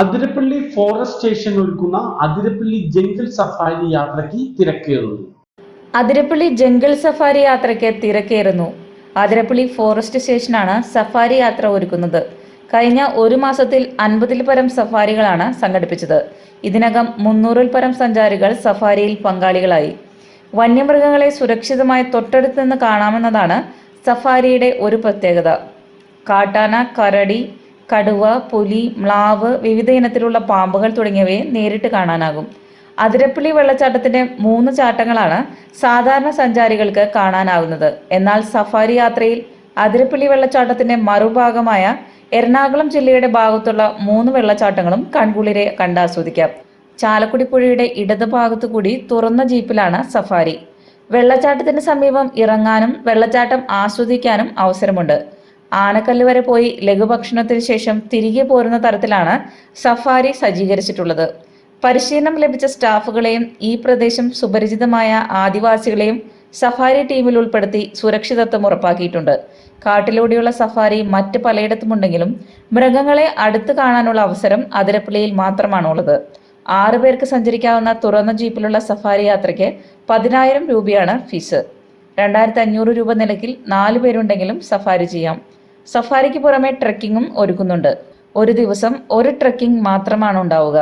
Athirappilly forest station ഒരുക്കുന്ന Athirappilly jungle safari യാത്രയ്ക്ക് തിരക്കേറുന്നു. അതിരപ്പള്ളി ജംഗിൾ സഫാരി യാത്രയ്ക്ക് തിരക്കേറുന്നു. അതിരപ്പള്ളി ഫോറസ്റ്റ് സ്റ്റേഷനാണ് സഫാരി യാത്ര ഒരുക്കുന്നത്. കഴിഞ്ഞ ഒരു മാസത്തിൽ അൻപതിൽ പരം സഫാരികളാണ് സംഘടിപ്പിച്ചത്. ഇതിനകം മുന്നൂറിൽ പരം സഞ്ചാരികൾ സഫാരിയിൽ പങ്കാളികളായി. വന്യമൃഗങ്ങളെ സുരക്ഷിതമായി തൊട്ടടുത്ത് നിന്ന് കാണാമെന്നതാണ് സഫാരിയുടെ ഒരു പ്രത്യേകത. കാട്ടാന കരടി കടുവ പുലി മ്ലാവ് വിവിധ ഇനത്തിലുള്ള പാമ്പുകൾ തുടങ്ങിയവയെ നേരിട്ട് കാണാനാകും. അതിരപ്പള്ളി വെള്ളച്ചാട്ടത്തിന്റെ മൂന്ന് ചാട്ടങ്ങളാണ് സാധാരണ സഞ്ചാരികൾക്ക് കാണാനാവുന്നത്. എന്നാൽ സഫാരി യാത്രയിൽ അതിരപ്പള്ളി വെള്ളച്ചാട്ടത്തിന്റെ മറുഭാഗമായ എറണാകുളം ജില്ലയുടെ ഭാഗത്തുള്ള മൂന്ന് വെള്ളച്ചാട്ടങ്ങളും കൺകുളിരെ കണ്ടാസ്വദിക്കാം. ചാലക്കുടി പുഴയുടെ ഇടത് ഭാഗത്തു കൂടി തുറന്ന ജീപ്പിലാണ് സഫാരി. വെള്ളച്ചാട്ടത്തിന് സമീപം ഇറങ്ങാനും വെള്ളച്ചാട്ടം ആസ്വദിക്കാനും അവസരമുണ്ട്. ആനക്കല്ല് വരെ പോയി ലഘുഭക്ഷണത്തിന് ശേഷം തിരികെ പോരുന്ന തരത്തിലാണ് സഫാരി സജ്ജീകരിച്ചിട്ടുള്ളത്. പരിശീലനം ലഭിച്ച സ്റ്റാഫുകളെയും ഈ പ്രദേശം സുപരിചിതമായ ആദിവാസികളെയും സഫാരി ടീമിൽ ഉൾപ്പെടുത്തി സുരക്ഷിതത്വം ഉറപ്പാക്കിയിട്ടുണ്ട്. കാട്ടിലൂടെയുള്ള സഫാരി മറ്റ് പലയിടത്തുമുണ്ടെങ്കിലും മൃഗങ്ങളെ അടുത്ത് കാണാനുള്ള അവസരം അതിരപ്പള്ളിയിൽ മാത്രമാണുള്ളത്. ആറു പേർക്ക് സഞ്ചരിക്കാവുന്ന തുറന്ന ജീപ്പിലുള്ള സഫാരി യാത്രയ്ക്ക് പതിനായിരം രൂപയാണ് ഫീസ്. രണ്ടായിരത്തി അഞ്ഞൂറ് രൂപ നിരക്കിൽ നാല് പേരുണ്ടെങ്കിലും സഫാരി ചെയ്യാം. സഫാരിക്ക് പുറമെ ട്രെക്കിങ്ങും ഒരുക്കുന്നുണ്ട്. ഒരു ദിവസം ഒരു ട്രെക്കിംഗ് മാത്രമാണ് ഉണ്ടാവുക.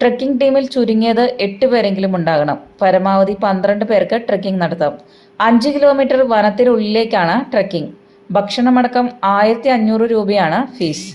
ട്രെക്കിംഗ് ടീമിൽ ചുരുങ്ങിയത് എട്ട് പേരെങ്കിലും ഉണ്ടാകണം. പരമാവധി പന്ത്രണ്ട് പേർക്ക് ട്രെക്കിംഗ് നടത്താം. അഞ്ച് കിലോമീറ്റർ വനത്തിനുള്ളിലേക്കാണ് ട്രെക്കിംഗ്. ഭക്ഷണമടക്കം ആയിരത്തി അഞ്ഞൂറ് രൂപയാണ് ഫീസ്.